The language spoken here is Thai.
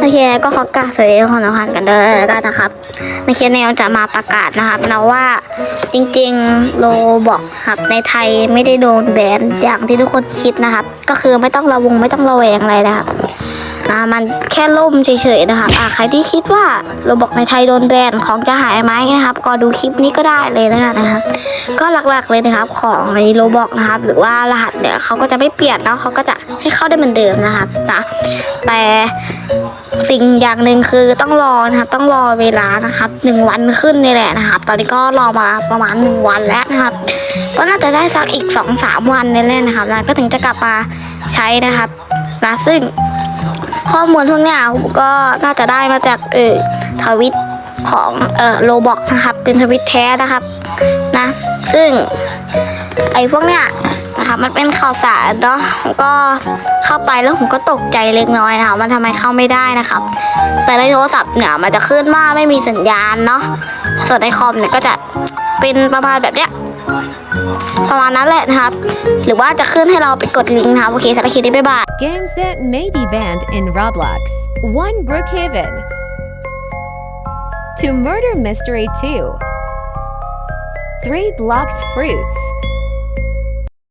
โอเคก็ขอกราบสวัสดีทุกคนทุกท่านกันด้วยแล้วกันนะครับ ในเคสแนวจะมาประกาศนะครับนะว่าจริงๆโลบอกครับในไทยไม่ได้โดนแบนอย่างที่ทุกคนคิดนะครับ ก็คือไม่ต้องระวงไม่ต้องระแวงอะไรนะครับอ่ามันแค่ล่มเฉยๆนะครับอ่าใครที่คิดว่าโลบอกในไทยโดนแบนของจะหายไหมนะครับ ก็ดูคลิปนี้ก็ได้เลยนนะครับ ก็หลักๆเลยนะครับของในโลบอกนะครับ หรือว่ารหัสเนี่ยเขาก็จะไม่เปลี่ยนเนาะเขาก็จะให้เข้าได้เหมือนเดิมนะครับนะแต่ สิ่งอย่างหนึ่งคือต้องรอนะครับต้องรอเวลานะครับหนึ่งวันขึ้นนี่แหละนะครับ ตอนนี้ก็รอมาประมาณหนึ่งวันแล้วนะครับก็น่าจะได้สักอีกสองสามวันนี่แหละนะครับแล้วก็ถึงจะกลับมาใช้นะครับนะซึ่งข้อมูลพวกเนี้ยก็น่าจะได้มาจากเออทวิตของเออโลบอกนะครับเป็นทวิตแท้นะครับนะ ซึ่งไอ้พวกเนี้ย นะคะ มันเป็นข่าวสารเนาะผมก็เข้าไปแล้วผมก็ตกใจเล็กน้อยนะคะมันทำไมเข้าไม่ได้นะครับ แต่ในโทรศัพท์เนี่ยมันจะขึ้นว่าไม่มีสัญญาณเนาะส่วนในคอมเนี่ยก็จะเป็นประมาณแบบเนี้ยประมาณนั้นแหละนะครับ หรือว่าจะขึ้นให้เราไปกดลิงก์นะครับ โอเคสำหรับคลิปนี้บ๊ายบาย Games that may be banned in Roblox. 1 Brookhaven. To Murder Mystery 2. 3 Blocks Fruits.